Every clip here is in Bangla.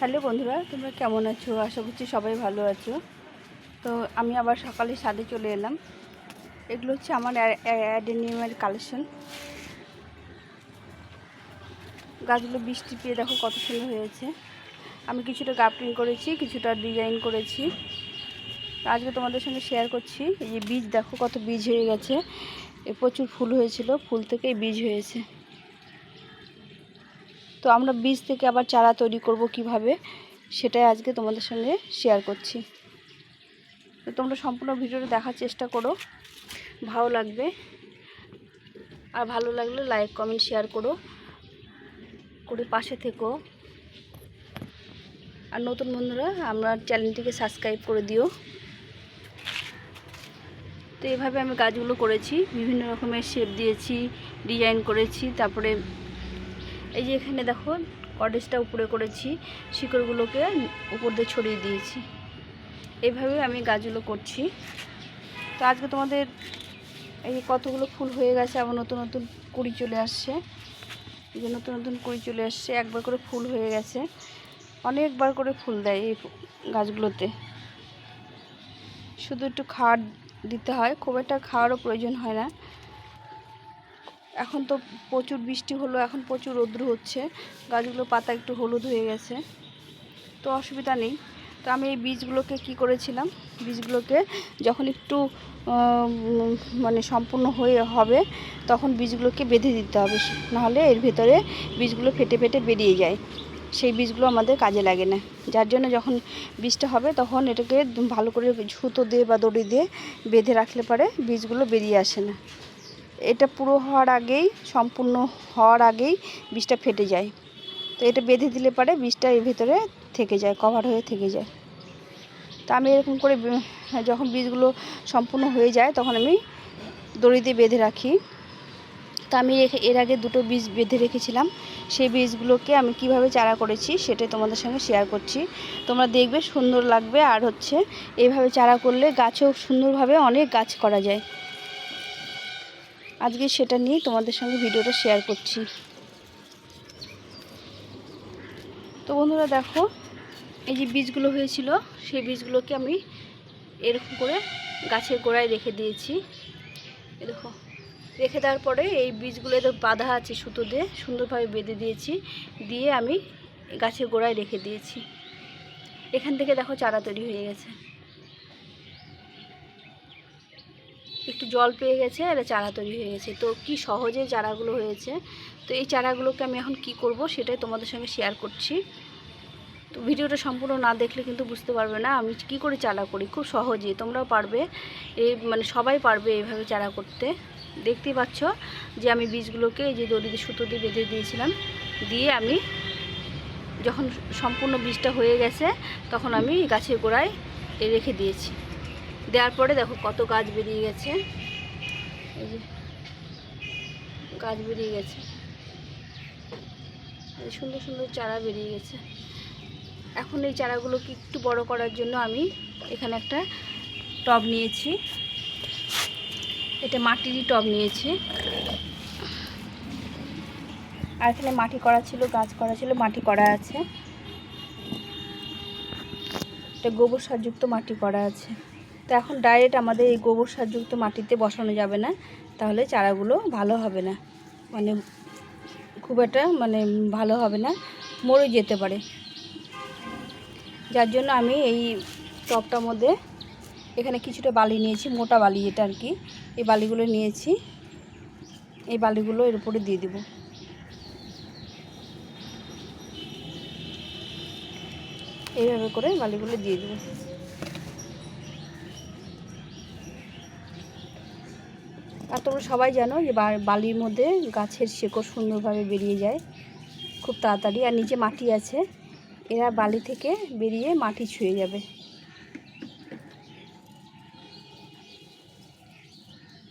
হ্যালো বন্ধুরা, তোমরা কেমন আছো? আশা করছি সবাই ভালো আছো। তো আমি আবার সকালে সাদে চলে এলাম। এগুলো হচ্ছে আমার অ্যাডেনিয়ামের কালেকশন। গাছগুলো বৃষ্টি পেয়ে দেখো কত সুন্দর হয়েছে। আমি কিছুটা গার্পিং করেছি, কিছুটা ডিজাইন করেছি। আজকে তোমাদের সঙ্গে শেয়ার করছি, এই যে বীজ দেখো কত বীজ হয়ে গেছে। প্রচুর ফুল হয়েছিল, ফুল থেকে বীজ হয়েছে। তো আমরা বীজ থেকে আবার চারা তৈরি করব কীভাবে, সেটাই আজকে তোমাদের সঙ্গে শেয়ার করছি। তো তোমরা সম্পূর্ণ ভিডিওটা দেখার চেষ্টা করো, ভালো লাগবে। আর ভালো লাগলে লাইক কমেন্ট শেয়ার করো। করে পাশে থেকো। আর নতুন বন্ধুরা, আমরা চ্যানেলটিকে সাবস্ক্রাইব করে দিও। তো এভাবে আমি গাছগুলো করেছি, বিভিন্ন রকমের শেপ দিয়েছি ডিজাইন করেছি, তারপরে এই যে এখানে দেখো কটেজটা উপরে করেছি, শিকড়গুলোকে উপর দিয়ে ছড়িয়ে দিয়েছি। এইভাবে আমি গাছগুলো করছি। তো আজকে তোমাদের এই কতগুলো ফুল হয়ে গেছে, আবার নতুন নতুন কুড়ি চলে আসছে। এই যে নতুন নতুন কুড়ি চলে আসছে, একবার করে ফুল হয়ে গেছে। অনেকবার করে ফুল দেয় এই গাছগুলোতে। শুধু একটু খাওয়ার দিতে হয়, খুব একটা খাওয়ারও প্রয়োজন হয় না। এখন তো প্রচুর বৃষ্টি হলো, এখন প্রচুর রৌদ্র হচ্ছে। গাছগুলো পাতা একটু হলুদ হয়ে গেছে। তো অসুবিধা নেই। তো আমি এই বীজগুলোকে কি করেছিলাম? বীজগুলোকে যখন একটু মানে সম্পূর্ণ হয়ে হবে, তখন বীজগুলোকে বেঁধে দিতে হবে। নাহলে এর ভেতরে বীজগুলো ফেটে ফেটে বেরিয়ে যায়। সেই বীজগুলো আমাদের কাজে লাগে না। যার জন্য যখন বীজটা হবে, তখন এটাকে ভালো করে সুতো দিয়ে বা দড়ি দিয়ে বেঁধে রাখলে পরে বীজগুলো বেরিয়ে আসে না। এটা পুরো হওয়ার আগেই, সম্পূর্ণ হওয়ার আগেই বীজটা ফেটে যায়। তো এটা বেঁধে দিলে পরে বীজটা এর ভেতরে থেকে যায় কভার হয়ে থেকে যায়। তা আমি এরকম করে যখন বীজগুলো সম্পূর্ণ হয়ে যায়, তখন আমি দড়ি দিয়ে বেঁধে রাখি। তা আমি এর আগে দুটো বীজ বেঁধে রেখেছিলাম। সেই বীজগুলোকে আমি কীভাবে চারা করেছি সেটাই তোমাদের সঙ্গে শেয়ার করছি। তোমরা দেখবে সুন্দর লাগবে। আর হচ্ছে এইভাবে চারা করলে গাছেও সুন্দরভাবে অনেক গাছ করা যায়। আজকে সেটা নিয়ে তোমাদের সঙ্গে ভিডিওটা শেয়ার করছি। তো বন্ধুরা দেখো, এই যে বীজগুলো হয়েছিল, সেই বীজগুলোকে আমি এরকম করে গাছের গোড়ায় রেখে দিয়েছি। দেখো, রেখে দেওয়ার পরে এই বীজগুলো তো বাঁধা আছে সুতো দিয়ে, সুন্দরভাবে বেঁধে দিয়েছি, দিয়ে আমি গাছের গোড়ায় রেখে দিয়েছি। এখান থেকে দেখো চারা তৈরি হয়ে গেছে। একটু জল পেয়ে গেছে আর চারা তৈরি হয়ে গেছে। তো কি সহজে চারাগুলো হয়েছে? তো এই চারাগুলোকে আমি এখন কি করব সেটাই তোমাদের সঙ্গে শেয়ার করছি। তো ভিডিওটা সম্পূর্ণ না দেখলে কিন্তু বুঝতে পারবে না, আমি কি করে চারা করি? খুব সহজেই তোমরাও পারবে। এই মানে সবাই পারবে এইভাবে চারা করতে। দেখতেই পাচ্ছ যে আমি বীজগুলোকে এই যে দড়ি দিয়ে সুতো দিয়ে বেঁধে দিয়েছিলাম। দিয়ে আমি যখন সম্পূর্ণ বীজটা হয়ে গেছে, তখন আমি গাছের গোড়ায় রেখে দিয়েছি। দেওয়ার পরে দেখো কত গাছ বেরিয়ে গেছে। এই যে গাছ বেরিয়ে গেছে। সুন্দর সুন্দর চারা বেরিয়ে গেছে। এখন এই চারাগুলোকে একটু বড় করার জন্য আমি এখানে একটা টব নিয়েছি। এটা মাটিরই টব নিয়েছি। আর এখানে মাটি করা ছিল, গাছ করা ছিল, মাটি করা আছে। এটা গোবর সারযুক্ত মাটি করা আছে। তো এখন ডাইরেক্ট আমাদের এই গোবর সারযুক্ত মাটিতে বসানো যাবে না, তাহলে চারাগুলো ভালো হবে না। মানে খুব একটা মানে ভালো হবে না, মরে যেতে পারে। যার জন্য আমি এই টবটার মধ্যে এখানে কিছুটা বালি নিয়েছি, মোটা বালি এটা আর কি। এই বালিগুলো নিয়েছি, এই বালিগুলো এর উপরে দিয়ে দেবো। এইভাবে করে বালিগুলো দিয়ে দেবো। আর তোমরা সবাই জানো যে বালির মধ্যে গাছের শেকড় সুন্দরভাবে বেরিয়ে যায় খুব তাড়াতাড়ি আর নিচে মাটি আছে, এরা বালি থেকে বেরিয়ে মাটি ছুঁয়ে যাবে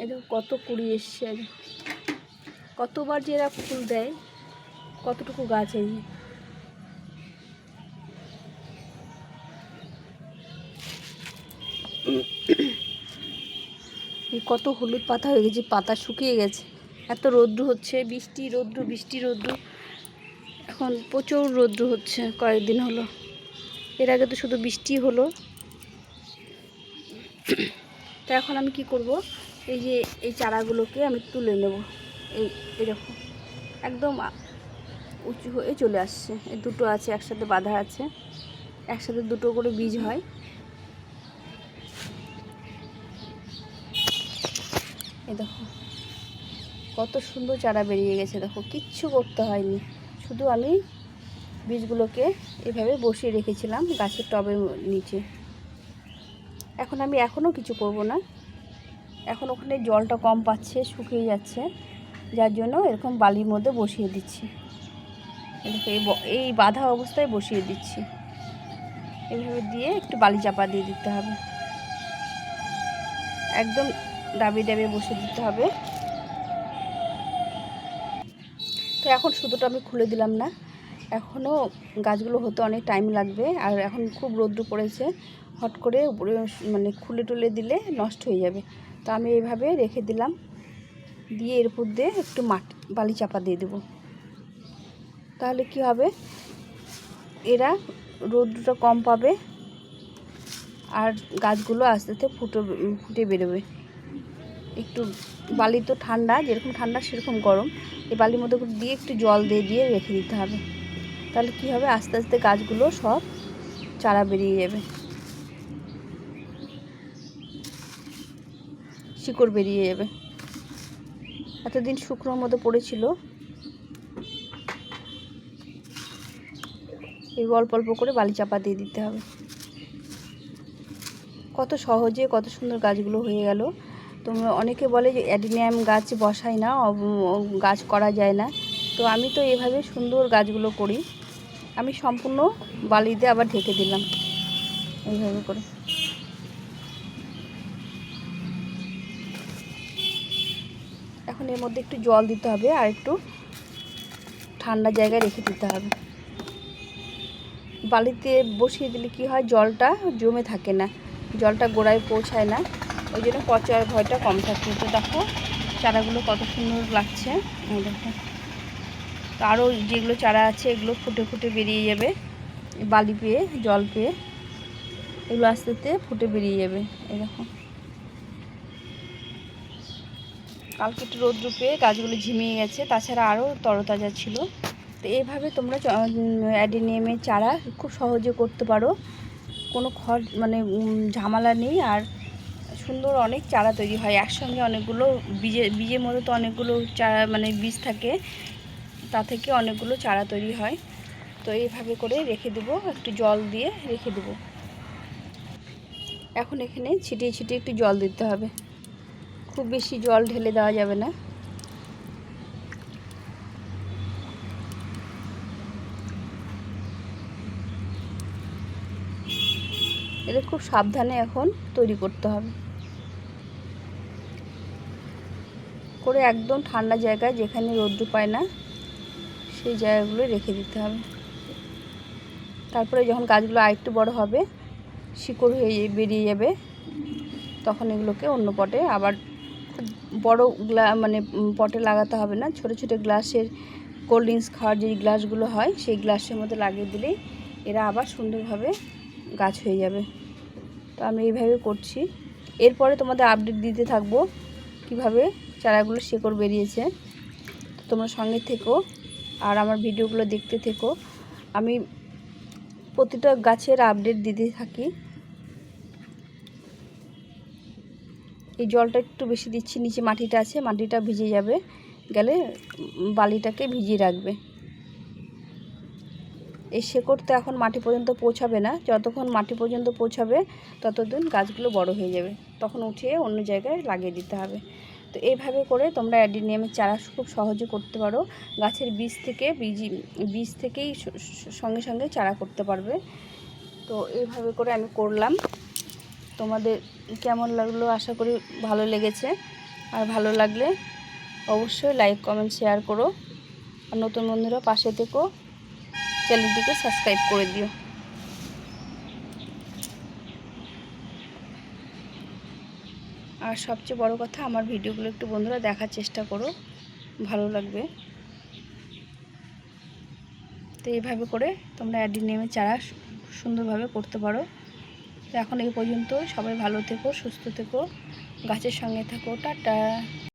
এই দেখো কত কুড়ি এসছে আজ। কতবার যে এরা ফুল দেয়, কতটুকু গাছ এই যে। কত হলুদ পাতা হয়ে গেছে, পাতা শুকিয়ে গেছে। এত রৌদ্র হচ্ছে, বৃষ্টি, রৌদ্র বৃষ্টি, রৌদ্র। এখন প্রচুর রৌদ্র হচ্ছে কয়েকদিন হলো। এর আগে তো শুধু বৃষ্টি হলো। তো এখন আমি কি করব? এই যে, এই চারাগুলোকে আমি তুলে নেব। এই এরকম একদম উঁচু হয়ে চলে আসছে। এই দুটো আছে, একসাথে বাঁধা আছে। একসাথে দুটো করে বীজ হয়। এই দেখো, কত সুন্দর চারা বেরিয়ে গেছে, দেখো, কিচ্ছু করতে হয়নি। শুধু আমি বীজগুলোকে এভাবে বসিয়ে রেখেছিলাম গাছের টবের নিচে। এখন আমি এখনও কিছু করব না। এখন ওখানে জলটা কম পাচ্ছে, শুকিয়ে যাচ্ছে, যার জন্য এরকম বালির মধ্যে বসিয়ে দিচ্ছি। দেখো, এই বাঁধা অবস্থায় বসিয়ে দিচ্ছি। এইভাবে দিয়ে একটু বালি চাপা দিয়ে দিতে হবে। একদম দাবি দাবিয়ে বসে দিতে হবে। তো এখন সুতোটা আমি খুলে দিলাম না। এখনও গাছগুলো হতে অনেক টাইম লাগবে আর এখন খুব রোদ্র পড়েছে। হট করে উপরে মানে খুলে টুলে দিলে নষ্ট হয়ে যাবে। তো আমি এইভাবে রেখে দিলাম। দিয়ে এর উপর দিয়ে একটু মাটি বালি চাপা দিয়ে দেবো। তাহলে কি হবে? এরা রোদ্রটা কম পাবে আর গাছগুলো আস্তে আস্তে ফুটো, ফুটে বেরোবে। একটু বালি তো ঠান্ডা, যেরকম ঠান্ডা সেরকম গরম। এই বালির মধ্যে দিয়ে একটু জল দিয়ে দিয়ে রেখে দিতে হবে। তাহলে কি হবে? আস্তে আস্তে গাছগুলো সব চারা বেরিয়ে যাবে। শিকড় বেরিয়ে যাবে। এতদিন শুকনোর মতো পড়েছিল। এই অল্প অল্প করে বালি চাপা দিয়ে দিতে হবে। কত সহজে, কত সুন্দর গাছগুলো হয়ে গেল। তোমরা অনেকে বলে যে অ্যাডিনিয়াম গাছ বসাই না গাছ করা যায় না। তো আমি তো এভাবে সুন্দর গাছগুলো করি। আমি সম্পূর্ণ বালি দিয়ে আবার ঢেকে দিলাম। এইভাবে করে। এখন এর মধ্যে একটু জল দিতে হবে আর একটু ঠান্ডা জায়গায় রেখে দিতে হবে। বালিতে বসিয়ে দিলে কি হয়? জলটা জমে থাকে না। জলটা গোড়ায় পৌঁছায় না। ওই জন্য পচার ভয়টা কম থাকছে তো দেখো, চারাগুলো কত সুন্দর লাগছে। দেখো। আরও যেগুলো চারা আছে, এগুলো ফুটে ফুটে বেরিয়ে যাবে। বালি পেয়ে, জল পেয়ে, এগুলো আস্তে আস্তে ফুটে বেরিয়ে যাবে। দেখো। কালকে একটু রৌদ্র পেয়ে গাছগুলো ঝিমিয়ে গেছে, তাছাড়া আরও তরতাজা ছিল। তো এইভাবে তোমরা অ্যাডিনিয়ামের চারা খুব সহজে করতে পারো। কোনো খড় মানে ঝামেলা নেই। আর সুন্দর অনেক চারা তৈরি হয়, একসঙ্গে অনেকগুলো বীজে, বীজের মধ্যে তো অনেকগুলো চারা মানে বীজ থাকে, তা থেকে অনেকগুলো চারা তৈরি হয়। তো এইভাবে করে রেখে দেবো, একটু জল দিয়ে রেখে দেবো। এখন এখানে ছিটিয়ে ছিটিয়ে একটু জল দিতে হবে। খুব বেশি জল ঢেলে দেওয়া যাবে না। এদের খুব সাবধানে এখন তৈরি করতে হবে। করে একদম ঠান্ডা জায়গায় যেখানে রৌদ্র পায় না, সেই জায়গাগুলো রেখে দিতে হবে। তারপরে যখন গাছগুলো আরেকটু বড় হবে, শিকড় হয়ে বেরিয়ে যাবে, তখন এগুলোকে অন্য পটে আবার বড় গ্লা মানে পটে লাগাতে হবে না। ছোট ছোট গ্লাসের কোল্ড ড্রিঙ্কস খাওয়ার যে গ্লাসগুলো হয়, সেই গ্লাসের মধ্যে লাগিয়ে দিলেই এরা আবার সুন্দরভাবে গাছ হয়ে যাবে। তো আমি এইভাবে করছি। এরপরে তোমাদের আপডেট দিতে থাকব কীভাবে চারাগুলো শেকড় বেরিয়েছে। তোমরা সঙ্গে থেকো আর আমার ভিডিওগুলো দেখতে থেকো। আমি প্রতিটা গাছের আপডেট দিতে থাকি। এই জলটা একটু বেশি দিচ্ছি, নিচে মাটিটা আছে, মাটিটা ভিজে যাবে। গেলে বালিটাকে ভিজিয়ে রাখবে। এই শেকড় তো এখন মাটি পর্যন্ত পৌঁছাবে না। যতক্ষণ মাটি পর্যন্ত পৌঁছাবে, ততদিন গাছগুলো বড় হয়ে যাবে। তখন উঠিয়ে অন্য জায়গায় লাগিয়ে দিতে হবে। তো এইভাবে করে তোমরা অ্যাডিনিয়ামের চারা খুব সহজে করতে পারো। গাছের বীজ থেকে, বীজ বীজ থেকেই সঙ্গে সঙ্গে চারা করতে পারবে। তো এইভাবে করে আমি করলাম। তোমাদের কেমন লাগল? আশা করি ভালো লেগেছে। আর ভালো লাগলে অবশ্যই লাইক কমেন্ট শেয়ার করো। আর নতুন বন্ধুরা পাশে থেকেও চ্যানেলটিকে সাবস্ক্রাইব করে দিও। আর সবচেয়ে বড় কথা, আমার ভিডিওগুলো একটু বন্ধুরা দেখার চেষ্টা করো, ভালো লাগবে। তো এইভাবে করে তোমরা অ্যাডি অ্যাডিনিয়ামের চারা সুন্দরভাবে করতে পারো। তো এখন এই পর্যন্ত সবাই ভালো থেকো, সুস্থ থেকো, গাছের সঙ্গে থাকো, টাটা।